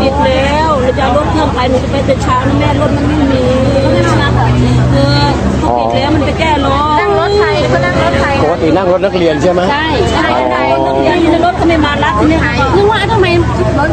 ปิดแล้วเราจะรถเครื่องไปหนูจะไปแต่เช้านะแม่รถมันไม่มีเออเขปิดแล้วมันไปแก้รถนั่งรถไทยเขานั่งรถไทยปกตินั่งรถนักเรียนใช่ไหมใช่ใช่ใช่รถนักเรียนรถทำไมมารับใช่ไหมนึกว่าทำไมรถ